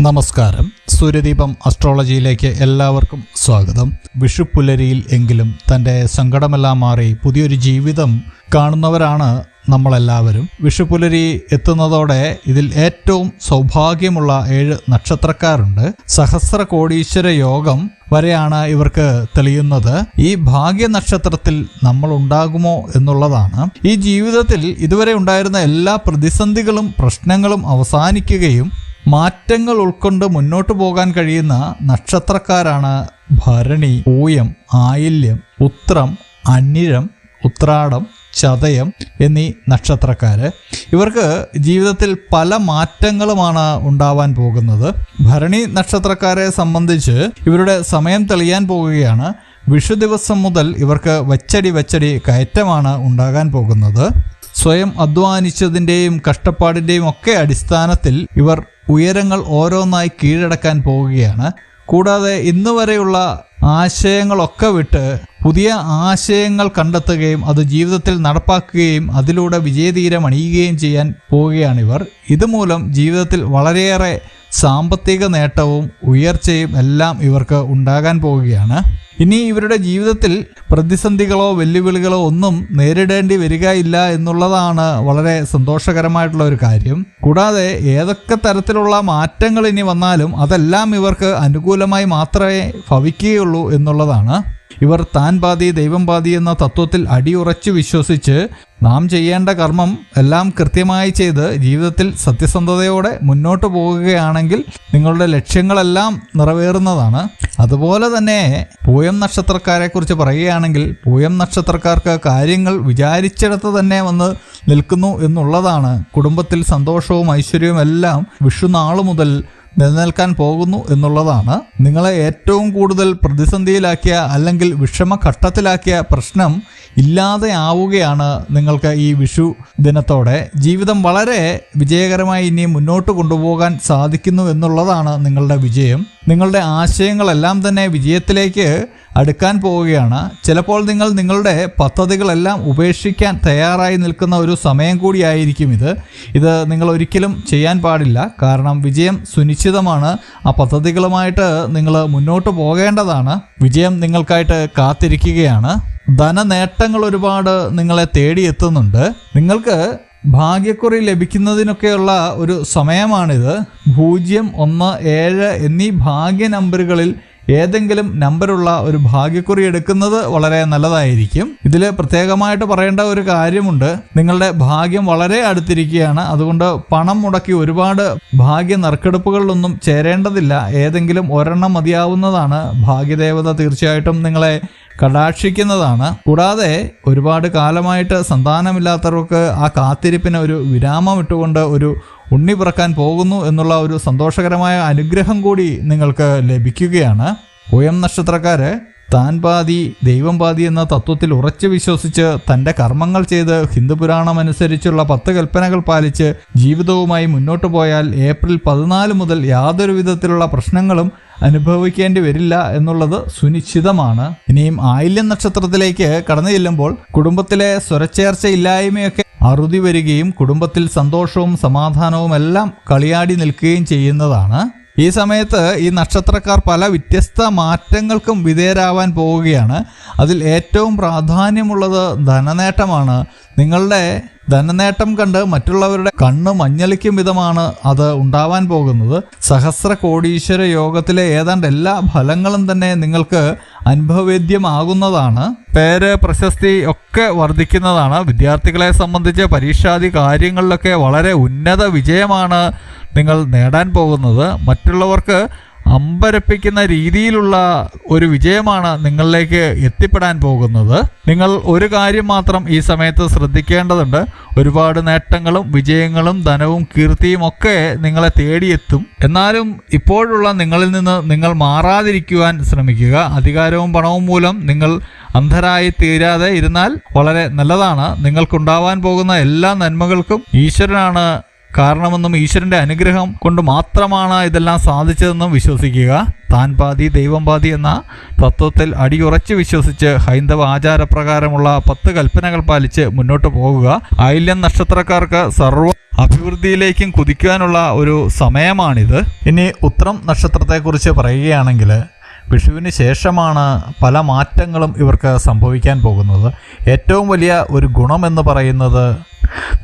നമസ്കാരം. സൂര്യദീപം അസ്ട്രോളജിയിലേക്ക് എല്ലാവർക്കും സ്വാഗതം. വിഷുപ്പുലരിയിൽ എങ്കിലും തന്റെ സങ്കടമെല്ലാം മാറി പുതിയൊരു ജീവിതം കാണുന്നവരാണ് നമ്മളെല്ലാവരും. വിഷുപുലരി എത്തുന്നതോടെ ഇതിൽ ഏറ്റവും സൗഭാഗ്യമുള്ള ഏഴ് നക്ഷത്രക്കാരുണ്ട്. സഹസ്ര കോടീശ്വര യോഗം വരെയാണ് ഇവർക്ക് തെളിയുന്നത്. ഈ ഭാഗ്യ നക്ഷത്രത്തിൽ നമ്മൾ ഉണ്ടാകുമോ എന്നുള്ളതാണ്. ഈ ജീവിതത്തിൽ ഇതുവരെ ഉണ്ടായിരുന്ന എല്ലാ പ്രതിസന്ധികളും പ്രശ്നങ്ങളും അവസാനിക്കുകയും മാറ്റങ്ങൾ ഉൾക്കൊണ്ട് മുന്നോട്ട് പോകാൻ കഴിയുന്ന നക്ഷത്രക്കാരാണ് ഭരണി പൂയം ആയില്യം ഉത്രം അനിഴം ഉത്രാടം ചതയം എന്നീ നക്ഷത്രക്കാര്. ഇവർക്ക് ജീവിതത്തിൽ പല മാറ്റങ്ങളുമാണ് ഉണ്ടാവാൻ പോകുന്നത്. ഭരണി നക്ഷത്രക്കാരെ സംബന്ധിച്ച് ഇവരുടെ സമയം തെളിയാൻ പോകുകയാണ് വിഷു ദിവസം മുതൽ ഇവർക്ക് വച്ചടി വച്ചടി കയറ്റമാണ് ഉണ്ടാകാൻ പോകുന്നത്. സ്വയം അധ്വാനിച്ചതിന്റെയും കഷ്ടപ്പാടിന്റെയും ഒക്കെ അടിസ്ഥാനത്തിൽ ഇവർ ഉയരങ്ങൾ ഓരോന്നായി കീഴടക്കാൻ പോവുകയാണ് കൂടാതെ ഇന്ന് വരെയുള്ള ആശയങ്ങളൊക്കെ വിട്ട് പുതിയ ആശയങ്ങൾ കണ്ടെത്തുകയും അത് ജീവിതത്തിൽ നടപ്പാക്കുകയും അതിലൂടെ വിജയതീരം അണിയുകയും ചെയ്യാൻ പോവുകയാണിവർ ഇതുമൂലം ജീവിതത്തിൽ വളരെയേറെ സാമ്പത്തിക നേട്ടവും ഉയർച്ചയും എല്ലാം ഇവർക്ക് ഉണ്ടാകാൻ പോവുകയാണ്. ഇനി ഇവരുടെ ജീവിതത്തിൽ പ്രതിസന്ധികളോ വെല്ലുവിളികളോ ഒന്നും നേരിടേണ്ടി വരികയില്ല എന്നുള്ളതാണ് വളരെ സന്തോഷകരമായിട്ടുള്ള ഒരു കാര്യം. കൂടാതെ ഏതൊക്കെ തരത്തിലുള്ള മാറ്റങ്ങൾ ഇനി വന്നാലും അതെല്ലാം ഇവർക്ക് അനുകൂലമായി മാത്രമേ ഭവിക്കുകയുള്ളൂ എന്നുള്ളതാണ്. ഇവർ താൻ പാതി ദൈവം പാതി എന്ന തത്വത്തിൽ അടിയുറച്ചു വിശ്വസിച്ച് നാം ചെയ്യേണ്ട കർമ്മം എല്ലാം കൃത്യമായി ചെയ്ത് ജീവിതത്തിൽ സത്യസന്ധതയോടെ മുന്നോട്ട് പോകുകയാണെങ്കിൽ നിങ്ങളുടെ ലക്ഷ്യങ്ങളെല്ലാം നിറവേറുന്നതാണ്. അതുപോലെ തന്നെ പൂയം നക്ഷത്രക്കാരെ കുറിച്ച് പറയുകയാണെങ്കിൽ പൂയം നക്ഷത്രക്കാർക്ക് കാര്യങ്ങൾ വിചാരിച്ചിടത്ത് തന്നെ വന്ന് നിൽക്കുന്നു എന്നുള്ളതാണ്. കുടുംബത്തിൽ സന്തോഷവും ഐശ്വര്യവും എല്ലാം വിഷുനാൾ മുതൽ നിലനിൽക്കാൻ പോകുന്നു എന്നുള്ളതാണ്. നിങ്ങളെ ഏറ്റവും കൂടുതൽ പ്രതിസന്ധിയിലാക്കിയ അല്ലെങ്കിൽ വിഷമഘട്ടത്തിലാക്കിയ പ്രശ്നം ഇല്ലാതെ ആവുകയാണ് നിങ്ങൾക്ക് ഈ വിഷു ദിനത്തോടെ. ജീവിതം വളരെ വിജയകരമായി ഇനി മുന്നോട്ട് കൊണ്ടുപോകാൻ സാധിക്കുന്നു എന്നുള്ളതാണ് നിങ്ങളുടെ വിജയം. നിങ്ങളുടെ ആശയങ്ങളെല്ലാം തന്നെ വിജയത്തിലേക്ക് അടുക്കാൻ പോവുകയാണ്. ചിലപ്പോൾ നിങ്ങൾ നിങ്ങളുടെ പദ്ധതികളെല്ലാം ഉപേക്ഷിക്കാൻ തയ്യാറായി നിൽക്കുന്ന ഒരു സമയം കൂടിയായിരിക്കും ഇത്. ഇത് നിങ്ങൾ ഒരിക്കലും ചെയ്യാൻ പാടില്ല. കാരണം വിജയം സുനിശ്ചിതമാണ്. ആ പദ്ധതികളുമായിട്ട് നിങ്ങൾ മുന്നോട്ട് പോകേണ്ടതാണ്. വിജയം നിങ്ങൾക്കായിട്ട് കാത്തിരിക്കുകയാണ്. ധനനേട്ടങ്ങൾ ഒരുപാട് നിങ്ങളെ തേടിയെത്തുന്നുണ്ട്. നിങ്ങൾക്ക് ഭാഗ്യക്കുറി ലഭിക്കുന്നതിനൊക്കെയുള്ള ഒരു സമയമാണിത്. പൂജ്യം ഒന്ന് ഏഴ് എന്നീ ഭാഗ്യ നമ്പറുകളിൽ ഏതെങ്കിലും നമ്പറുള്ള ഒരു ഭാഗ്യക്കുറി എടുക്കുന്നത് വളരെ നല്ലതായിരിക്കും. ഇതിൽ പ്രത്യേകമായിട്ട് പറയേണ്ട ഒരു കാര്യമുണ്ട്. നിങ്ങളുടെ ഭാഗ്യം വളരെ അടുത്തിരിക്കുകയാണ്. അതുകൊണ്ട് പണം മുടക്കി ഒരുപാട് ഭാഗ്യ നറുക്കെടുപ്പുകളിലൊന്നും ചേരേണ്ടതില്ല. ഏതെങ്കിലും ഒരെണ്ണം മതിയാവുന്നതാണ്. ഭാഗ്യദേവത തീർച്ചയായിട്ടും നിങ്ങളെ കടാക്ഷിക്കുന്നതാണ്. കൂടാതെ ഒരുപാട് കാലമായിട്ട് സന്താനമില്ലാത്തവർക്ക് ആ കാത്തിരിപ്പിന് ഒരു വിരാമം ഇട്ടുകൊണ്ട് ഒരു ഉണ്ണി പിറക്കാൻ പോകുന്നു എന്നുള്ള ഒരു സന്തോഷകരമായ അനുഗ്രഹം കൂടി നിങ്ങൾക്ക് ലഭിക്കുകയാണ്. ഉയം നക്ഷത്രക്കാര് താൻ പാതി ദൈവം പാതി എന്ന തത്വത്തിൽ ഉറച്ചു വിശ്വസിച്ച് തന്റെ കർമ്മങ്ങൾ ചെയ്ത് ഹിന്ദുപുരാണം അനുസരിച്ചുള്ള പത്ത് കൽപ്പനകൾ പാലിച്ച് ജീവിതവുമായി മുന്നോട്ട് പോയാൽ ഏപ്രിൽ പതിനാല് മുതൽ യാതൊരു വിധത്തിലുള്ള പ്രശ്നങ്ങളും അനുഭവിക്കേണ്ടി വരില്ല എന്നുള്ളത് സുനിശ്ചിതമാണ്. ഇനിയും ആയില്യം നക്ഷത്രത്തിലേക്ക് കടന്നു ചെല്ലുമ്പോൾ കുടുംബത്തിലെ സ്വരച്ചേർച്ചയില്ലായ്മയൊക്കെ അറുതി വരികയും കുടുംബത്തിൽ സന്തോഷവും സമാധാനവും എല്ലാം കളിയാടി നിൽക്കുകയും ചെയ്യുന്നതാണ്. ഈ സമയത്ത് ഈ നക്ഷത്രക്കാർ പല വ്യത്യസ്ത മാറ്റങ്ങൾക്കും വിധേയരാവാൻ പോവുകയാണ്. അതിൽ ഏറ്റവും പ്രാധാന്യമുള്ളത് ധനനേട്ടമാണ്. നിങ്ങളുടെ ധനനേട്ടം കണ്ട് മറ്റുള്ളവരുടെ കണ്ണ് മഞ്ഞളിക്കും വിധമാണ് അത് ഉണ്ടാവാൻ പോകുന്നത്. സഹസ്ര കോടീശ്വര യോഗത്തിലെ ഏതാണ്ട് എല്ലാ ഫലങ്ങളും തന്നെ നിങ്ങൾക്ക് അനുഭവവേദ്യമാകുന്നതാണ് പേര് പ്രശസ്തി ഒക്കെ വർദ്ധിക്കുന്നതാണ്. വിദ്യാർത്ഥികളെ സംബന്ധിച്ച് പരീക്ഷാദി കാര്യങ്ങളിലൊക്കെ വളരെ ഉന്നത വിജയമാണ് നിങ്ങൾ നേടാൻ പോകുന്നത്. മറ്റുള്ളവർക്ക് അമ്പരപ്പിക്കുന്ന രീതിയിലുള്ള ഒരു വിജയമാണ് നിങ്ങളിലേക്ക് എത്തിപ്പെടാൻ പോകുന്നത്. നിങ്ങൾ ഒരു കാര്യം മാത്രം ഈ സമയത്ത് ശ്രദ്ധിക്കേണ്ടതുണ്ട്. ഒരുപാട് നേട്ടങ്ങളും വിജയങ്ങളും ധനവും കീർത്തിയും ഒക്കെ നിങ്ങളെ തേടിയെത്തും. എന്നാലും ഇപ്പോഴുള്ള നിങ്ങളിൽ നിന്ന് നിങ്ങൾ മാറാതിരിക്കുവാൻ ശ്രമിക്കുക. അധികാരവും പണവും മൂലം നിങ്ങൾ അന്ധരായി തീരാതെ ഇരുന്നാൽ വളരെ നല്ലതാണ്. നിങ്ങൾക്കുണ്ടാവാൻ പോകുന്ന എല്ലാ നന്മകൾക്കും ഈശ്വരനാണ് കാരണമെന്നും ഈശ്വരന്റെ അനുഗ്രഹം കൊണ്ട് മാത്രമാണ് ഇതെല്ലാം സാധിച്ചതെന്നും വിശ്വസിക്കുക. താൻ പാതി ദൈവം പാതി എന്ന തത്വത്തിൽ അടിയുറച്ച് വിശ്വസിച്ച് ഹൈന്ദവ ആചാരപ്രകാരമുള്ള പത്ത് കൽപ്പനകൾ പാലിച്ച് മുന്നോട്ട് പോകുക. ഐല്യം നക്ഷത്രക്കാർക്ക് സർവ അഭിവൃദ്ധിയിലേക്കും കുതിക്കാനുള്ള ഒരു സമയമാണിത്. ഇനി ഉത്രം നക്ഷത്രത്തെക്കുറിച്ച് പറയുകയാണെങ്കിൽ വിഷുവിന് ശേഷമാണ് പല മാറ്റങ്ങളും ഇവർക്ക് സംഭവിക്കാൻ പോകുന്നത്. ഏറ്റവും വലിയ ഒരു ഗുണമെന്ന് പറയുന്നത്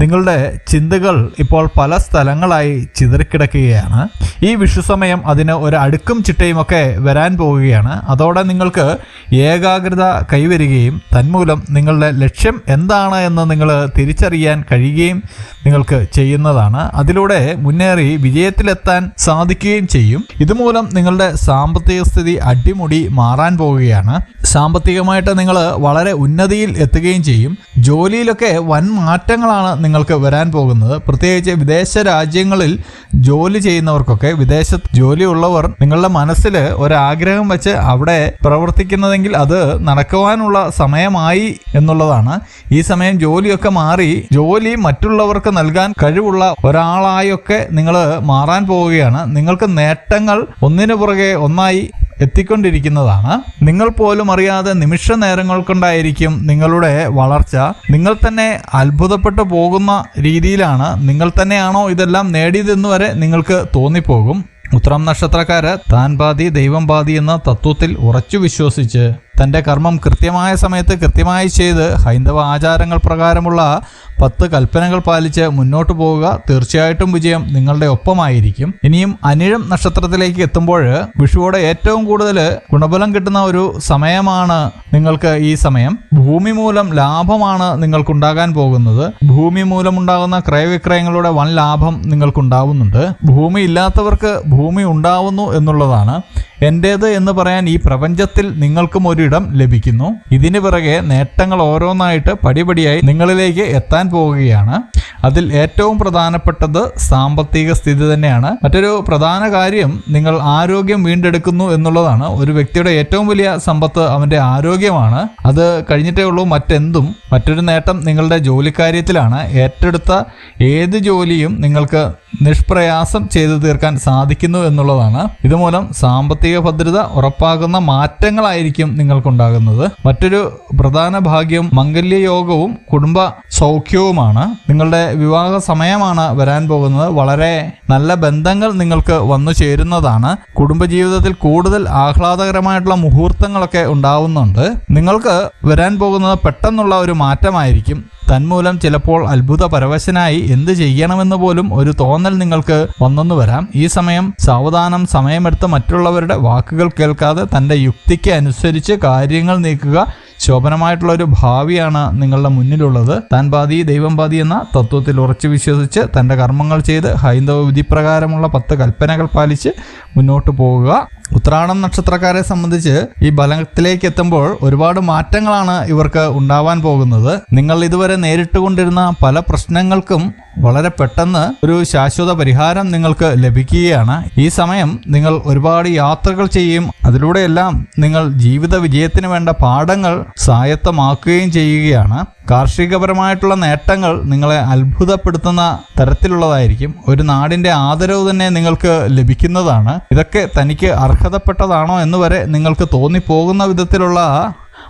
നിങ്ങളുടെ ചിന്തകൾ ഇപ്പോൾ പല സ്ഥലങ്ങളായി ചിതറിക്കിടക്കുകയാണ്. ഈ വിഷുസമയം അതിന് ഒരു അടുക്കും ചിട്ടയുമൊക്കെ വരാൻ പോവുകയാണ്. അതോടെ നിങ്ങൾക്ക് ഏകാഗ്രത കൈവരികയും തന്മൂലം നിങ്ങളുടെ ലക്ഷ്യം എന്താണ് എന്ന് നിങ്ങൾ തിരിച്ചറിയാൻ കഴിയുകയും നിങ്ങൾക്ക് ചെയ്യുന്നതാണ്. അതിലൂടെ മുന്നേറി വിജയത്തിലെത്താൻ സാധിക്കുകയും ചെയ്യും. ഇതുമൂലം നിങ്ങളുടെ സാമ്പത്തിക സ്ഥിതി അടിമുടി മാറാൻ പോവുകയാണ്. സാമ്പത്തികമായിട്ട് നിങ്ങൾ വളരെ ഉന്നതിയിൽ എത്തുകയും ചെയ്യും. ജോലിയിലൊക്കെ വൻ മാറ്റങ്ങളാണ് നിങ്ങൾക്ക് വരാൻ പോകുന്നത്. പ്രത്യേകിച്ച് വിദേശ രാജ്യങ്ങളിൽ ജോലി ചെയ്യുന്നവർക്കൊക്കെ വിദേശത്ത് ജോലിയുള്ളവർ നിങ്ങളുടെ മനസ്സിൽ ഒരാഗ്രഹം വെച്ച് അവിടെ പ്രവർത്തിക്കുന്നതെങ്കിൽ അത് നടക്കുവാനുള്ള സമയമായി എന്നുള്ളതാണ്. ഈ സമയം ജോലിയൊക്കെ മാറി ജോലി മറ്റുള്ളവർക്ക് നൽകാൻ കഴിവുള്ള ഒരാളായൊക്കെ നിങ്ങൾ മാറാൻ പോവുകയാണ്. നിങ്ങൾക്ക് നേട്ടങ്ങൾ ഒന്നിനു പുറകെ ഒന്നായി എത്തിക്കൊണ്ടിരിക്കുന്നതാണ്. നിങ്ങൾ പോലും അറിയാതെ നിമിഷ നേരങ്ങൾ കൊണ്ടായിരിക്കും നിങ്ങളുടെ വളർച്ച. നിങ്ങൾ തന്നെ അത്ഭുതപ്പെട്ടു പോകുന്ന രീതിയിലാണ് നിങ്ങൾ തന്നെയാണോ ഇതെല്ലാം നേടിയതെന്ന് വരെ നിങ്ങൾക്ക് തോന്നിപ്പോകും. ഉത്രം നക്ഷത്രക്കാര് താൻ പാതി ദൈവം പാതി എന്ന തത്വത്തിൽ ഉറച്ചു വിശ്വസിച്ച് തന്റെ കർമ്മം കൃത്യമായ സമയത്ത് കൃത്യമായി ചെയ്ത് ഹൈന്ദവ ആചാരങ്ങൾ പ്രകാരമുള്ള പത്ത് കൽപ്പനകൾ പാലിച്ച് മുന്നോട്ട് പോവുക തീർച്ചയായിട്ടും വിജയം നിങ്ങളുടെ ഒപ്പമായിരിക്കും. ഇനിയും അനിഴം നക്ഷത്രത്തിലേക്ക് എത്തുമ്പോൾ വിഷുവോടെ ഏറ്റവും കൂടുതൽ ഗുണബലം കിട്ടുന്ന ഒരു സമയമാണ് നിങ്ങൾക്ക് ഈ സമയം. ഭൂമി മൂലം ലാഭമാണ് നിങ്ങൾക്കുണ്ടാകാൻ പോകുന്നത്. ഭൂമി മൂലമുണ്ടാകുന്ന ക്രയവിക്രയങ്ങളുടെ വൻ ലാഭം നിങ്ങൾക്കുണ്ടാവുന്നുണ്ട്. ഭൂമി ഇല്ലാത്തവർക്ക് ഭൂമി ഉണ്ടാവുന്നു എന്നുള്ളതാണ്. എന്റേത് എന്ന് പറയാൻ ഈ പ്രപഞ്ചത്തിൽ നിങ്ങൾക്കും ഒരിടം ലഭിക്കുന്നു. ഇതിന് പിറകെ നേട്ടങ്ങൾ ഓരോന്നായിട്ട് പടിപടിയായി നിങ്ങളിലേക്ക് എത്താൻ പോവുകയാണ് അതിൽ ഏറ്റവും പ്രധാനപ്പെട്ടത് സാമ്പത്തിക സ്ഥിതി തന്നെയാണ്. മറ്റൊരു പ്രധാന കാര്യം നിങ്ങൾ ആരോഗ്യം വീണ്ടെടുക്കുന്നു എന്നുള്ളതാണ്. ഒരു വ്യക്തിയുടെ ഏറ്റവും വലിയ സമ്പത്ത് അവന്റെ ആരോഗ്യമാണ്. അത് കഴിഞ്ഞിട്ടേ ഉള്ളൂ മറ്റെന്തും. മറ്റൊരു നേട്ടം നിങ്ങളുടെ ജോലിക്കാര്യത്തിലാണ്. ഏറ്റെടുത്ത ഏത് ജോലിയും നിങ്ങൾക്ക് നിഷ്പ്രയാസം ചെയ്തു തീർക്കാൻ സാധിക്കുന്നു എന്നുള്ളതാണ്. ഇതുമൂലം സാമ്പത്തിക ഭദ്രത ഉറപ്പാകുന്ന മാറ്റങ്ങളായിരിക്കും നിങ്ങൾക്കുണ്ടാകുന്നത്. മറ്റൊരു പ്രധാന ഭാഗ്യം മംഗല്യയോഗവും കുടുംബ സൗഖ്യവുമാണ്. നിങ്ങളുടെ വിവാഹ സമയമാണ് വരാൻ പോകുന്നത്. വളരെ നല്ല ബന്ധങ്ങൾ നിങ്ങൾക്ക് വന്നു ചേരുന്നതാണ്. കുടുംബജീവിതത്തിൽ കൂടുതൽ ആഹ്ലാദകരമായിട്ടുള്ള മുഹൂർത്തങ്ങളൊക്കെ ഉണ്ടാവുന്നുണ്ട്. നിങ്ങൾക്ക് വരാൻ പോകുന്നത് പെട്ടെന്നുള്ള ഒരു മാറ്റമായിരിക്കും. തന്മൂലം ചിലപ്പോൾ അത്ഭുത പരവശനായി എന്ത് ചെയ്യണമെന്ന് പോലും ഒരു തോന്നൽ നിങ്ങൾക്ക് വന്നെന്നു വരാം. ഈ സമയം സാവധാനം സമയമെടുത്ത് മറ്റുള്ളവരുടെ വാക്കുകൾ കേൾക്കാതെ തന്റെ യുക്തിക്ക് അനുസരിച്ച് കാര്യങ്ങൾ നീക്കുക ശോഭനമായിട്ടുള്ള ഒരു ഭാവിയാണ് നിങ്ങളുടെ മുന്നിലുള്ളത്. താൻ പാതി ദൈവം പാതി എന്ന തത്വത്തിൽ ഉറച്ചു വിശ്വസിച്ച് തന്റെ കർമ്മങ്ങൾ ചെയ്ത് ഹൈന്ദവ വിധിപ്രകാരമുള്ള പത്ത് കൽപ്പനകൾ പാലിച്ച് മുന്നോട്ട് പോകുക. ഉത്രാടം നക്ഷത്രക്കാരെ സംബന്ധിച്ച് ഈ ബലത്തിലേക്ക് എത്തുമ്പോൾ ഒരുപാട് മാറ്റങ്ങളാണ് ഇവർക്ക് ഉണ്ടാവാൻ പോകുന്നത്. നിങ്ങൾ ഇതുവരെ നേരിട്ടുകൊണ്ടിരുന്ന പല പ്രശ്നങ്ങൾക്കും വളരെ പെട്ടെന്ന് ഒരു ശാശ്വത പരിഹാരം നിങ്ങൾക്ക് ലഭിക്കുകയാണ്. ഈ സമയം നിങ്ങൾ ഒരുപാട് യാത്രകൾ ചെയ്യും. അതിലൂടെയെല്ലാം നിങ്ങൾ ജീവിത വിജയത്തിന് വേണ്ട പാഠങ്ങൾ സ്വായത്തമാക്കുകയും ചെയ്യുകയാണ്. കാർഷികപരമായിട്ടുള്ള നേട്ടങ്ങൾ നിങ്ങളെ അത്ഭുതപ്പെടുത്തുന്ന തരത്തിലുള്ളതായിരിക്കും. ഒരു നാടിന്റെ ആദരവ് തന്നെ നിങ്ങൾക്ക് ലഭിക്കുന്നതാണ്. ഇതൊക്കെ തനിക്ക് അർഹതപ്പെട്ടതാണോ എന്ന് വരെ നിങ്ങൾക്ക് തോന്നിപ്പോകുന്ന വിധത്തിലുള്ള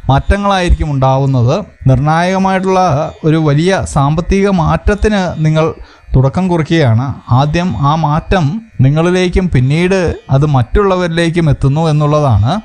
മാറ്റങ്ങളായിരിക്കും ഉണ്ടാവുന്നത്. നിർണായകമായിട്ടുള്ള ഒരു വലിയ സാമ്പത്തിക മാറ്റത്തിന് നിങ്ങൾ തുടക്കം കുറിക്കുകയാണ്. ആദ്യം ആ മാറ്റം നിങ്ങളിലേക്കും പിന്നീട് അത് മറ്റുള്ളവരിലേക്കും എത്തുന്നു എന്നുള്ളതാണ്.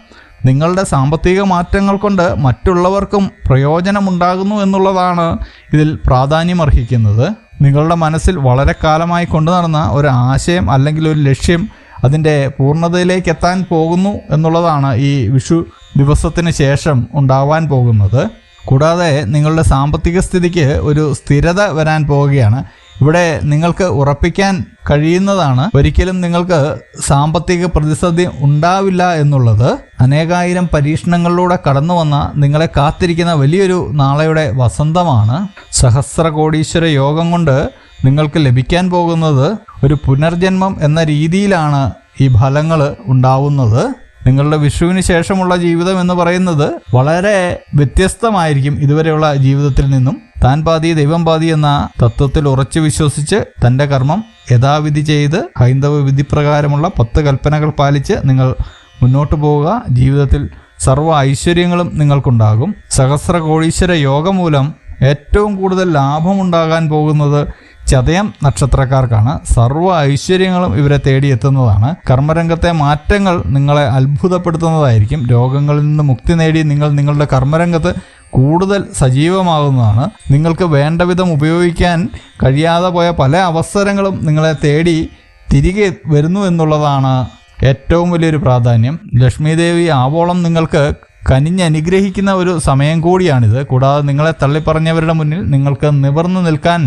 നിങ്ങളുടെ സാമ്പത്തിക മാറ്റങ്ങൾ കൊണ്ട് മറ്റുള്ളവർക്കും പ്രയോജനമുണ്ടാകുന്നു എന്നുള്ളതാണ് ഇതിൽ പ്രാധാന്യമർഹിക്കുന്നത്. നിങ്ങളുടെ മനസ്സിൽ വളരെ കാലമായി കൊണ്ടു നടന്ന ഒരു ആശയം അല്ലെങ്കിൽ ഒരു ലക്ഷ്യം അതിന്റെ പൂർണതയിലേക്ക് എത്താൻ പോകുന്നു എന്നുള്ളതാണ് ഈ വിഷു ദിവസത്തിന് ശേഷം ഉണ്ടാവാൻ പോകുന്നത്. കൂടാതെ നിങ്ങളുടെ സാമ്പത്തിക സ്ഥിതിക്ക് ഒരു സ്ഥിരത വരാൻ പോവുകയാണ്. ഇവിടെ നിങ്ങൾക്ക് ഉറപ്പിക്കാൻ കഴിയുന്നതാണ്. ഒരിക്കലും നിങ്ങൾക്ക് സാമ്പത്തിക പ്രതിസന്ധി ഉണ്ടാവില്ല എന്നുള്ളത്. അനേകായിരം പരീക്ഷണങ്ങളിലൂടെ കടന്നു വന്ന നിങ്ങളെ കാത്തിരിക്കുന്ന വലിയൊരു നാളെയുടെ വസന്തമാണ്. സഹസ്ര കോടീശ്വര യോഗം കൊണ്ട് നിങ്ങൾക്ക് ലഭിക്കാൻ പോകുന്നത് ഒരു പുനർജന്മം എന്ന രീതിയിലാണ് ഈ ഫലങ്ങൾ ഉണ്ടാവുന്നത്. നിങ്ങളുടെ വിഷുവിന് ശേഷമുള്ള ജീവിതം എന്ന് പറയുന്നത് വളരെ വ്യത്യസ്തമായിരിക്കും ഇതുവരെയുള്ള ജീവിതത്തിൽ നിന്നും. താൻ പാതി ദൈവം പാതി എന്ന തത്വത്തിൽ ഉറച്ചു വിശ്വസിച്ച് തന്റെ കർമ്മം യഥാവിധി ചെയ്ത് ഹൈന്ദവ വിധിപ്രകാരമുള്ള പത്ത് കൽപ്പനകൾ പാലിച്ച് നിങ്ങൾ മുന്നോട്ട് പോവുക. ജീവിതത്തിൽ സർവ ഐശ്വര്യങ്ങളും നിങ്ങൾക്കുണ്ടാകും. സഹസ്ര കോടീശ്വര യോഗം മൂലം ഏറ്റവും കൂടുതൽ ലാഭമുണ്ടാകാൻ പോകുന്നത് ചതയം നക്ഷത്രക്കാർക്കാണ്. സർവ ഐശ്വര്യങ്ങളും ഇവരെ തേടിയെത്തുന്നതാണ്. കർമ്മരംഗത്തെ മാറ്റങ്ങൾ നിങ്ങളെ അത്ഭുതപ്പെടുത്തുന്നതായിരിക്കും. രോഗങ്ങളിൽ നിന്ന് മുക്തി നേടി നിങ്ങൾ നിങ്ങളുടെ കർമ്മരംഗത്ത് കൂടുതൽ സജീവമാകുന്നതാണ്. നിങ്ങൾക്ക് വേണ്ട വിധം ഉപയോഗിക്കാൻ കഴിയാതെ പോയ പല അവസരങ്ങളും നിങ്ങളെ തേടി തിരികെ വരുന്നു എന്നുള്ളതാണ് ഏറ്റവും വലിയൊരു പ്രാധാന്യം. ലക്ഷ്മി ദേവി ആവോളം നിങ്ങൾക്ക് കനിഞ്ഞനുഗ്രഹിക്കുന്ന ഒരു സമയം കൂടിയാണിത്. കൂടാതെ നിങ്ങളെ തള്ളിപ്പറഞ്ഞവരുടെ മുന്നിൽ നിങ്ങൾക്ക് നിവർന്നു നിൽക്കാൻ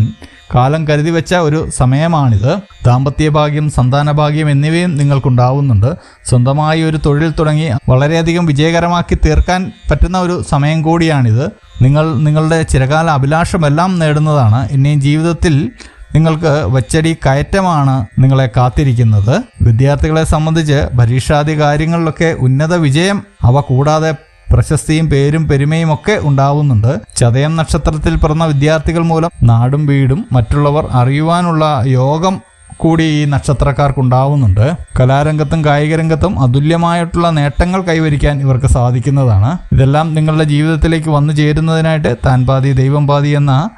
കാലം കരുതി വെച്ച ഒരു സമയമാണിത്. ദാമ്പത്യ ഭാഗ്യം സന്താന ഭാഗ്യം എന്നിവയും നിങ്ങൾക്കുണ്ടാവുന്നുണ്ട്. സ്വന്തമായി ഒരു തൊഴിൽ തുടങ്ങി വളരെയധികം വിജയകരമാക്കി തീർക്കാൻ പറ്റുന്ന ഒരു സമയം കൂടിയാണിത്. നിങ്ങൾ നിങ്ങളുടെ ചിരകാല അഭിലാഷമെല്ലാം നേടുന്നതാണ്. ഇനിയും ജീവിതത്തിൽ നിങ്ങൾക്ക് വച്ചടി കയറ്റമാണ് നിങ്ങളെ കാത്തിരിക്കുന്നത്. വിദ്യാർത്ഥികളെ സംബന്ധിച്ച് പരീക്ഷാദി കാര്യങ്ങളിലൊക്കെ ഉന്നത വിജയം അവ കൂടാതെ പ്രശസ്തിയും പേരും പെരുമയും ഒക്കെ ഉണ്ടാവുന്നുണ്ട്. ചതയം നക്ഷത്രത്തിൽ പിറന്ന വിദ്യാർത്ഥികൾ മൂലം നാടും വീടും മറ്റുള്ളവർ അറിയുവാനുള്ള യോഗം കൂടി ഈ നക്ഷത്രക്കാർക്കുണ്ടാവുന്നുണ്ട്. കലാരംഗത്തും കായിക രംഗത്തും അതുല്യമായിട്ടുള്ള നേട്ടങ്ങൾ കൈവരിക്കാൻ ഇവർക്ക് സാധിക്കുന്നതാണ്. ഇതെല്ലാം നിങ്ങളുടെ ജീവിതത്തിലേക്ക് വന്നു ചേരുന്നതിനായിട്ട് താൻ പാതി ദൈവം പാതി എന്ന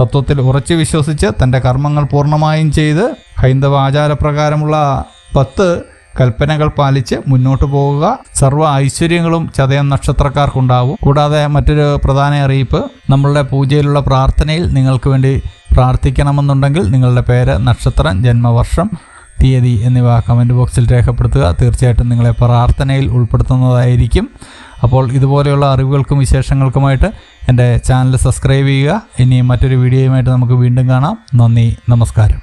തത്വത്തിൽ ഉറച്ചു വിശ്വസിച്ച് തന്റെ കർമ്മങ്ങൾ പൂർണമായും ചെയ്ത് ഹൈന്ദവ ആചാരപ്രകാരമുള്ള പത്ത് കൽപ്പനകൾ പാലിച്ച് മുന്നോട്ട് പോവുക സർവ ഐശ്വര്യങ്ങളും ചതയം നക്ഷത്രക്കാർക്കുണ്ടാവും. കൂടാതെ മറ്റൊരു പ്രധാന അറിയിപ്പ് നമ്മളുടെ പൂജയിലുള്ള പ്രാർത്ഥനയിൽ നിങ്ങൾക്ക് വേണ്ടി പ്രാർത്ഥിക്കണമെന്നുണ്ടെങ്കിൽ നിങ്ങളുടെ പേര് നക്ഷത്രം ജന്മവർഷം തീയതി എന്നിവ കമന്റ് ബോക്സിൽ രേഖപ്പെടുത്തുക. തീർച്ചയായിട്ടും നിങ്ങളെ പ്രാർത്ഥനയിൽ ഉൾപ്പെടുത്തുന്നതായിരിക്കും. അപ്പോൾ ഇതുപോലെയുള്ള അറിവുകൾക്കും വിശേഷങ്ങൾക്കുമായിട്ട് എന്റെ ചാനൽ സബ്സ്ക്രൈബ് ചെയ്യുക. ഇനി മറ്റൊരു വീഡിയോയുമായിട്ട് നമുക്ക് വീണ്ടും കാണാം. നന്ദി നമസ്കാരം.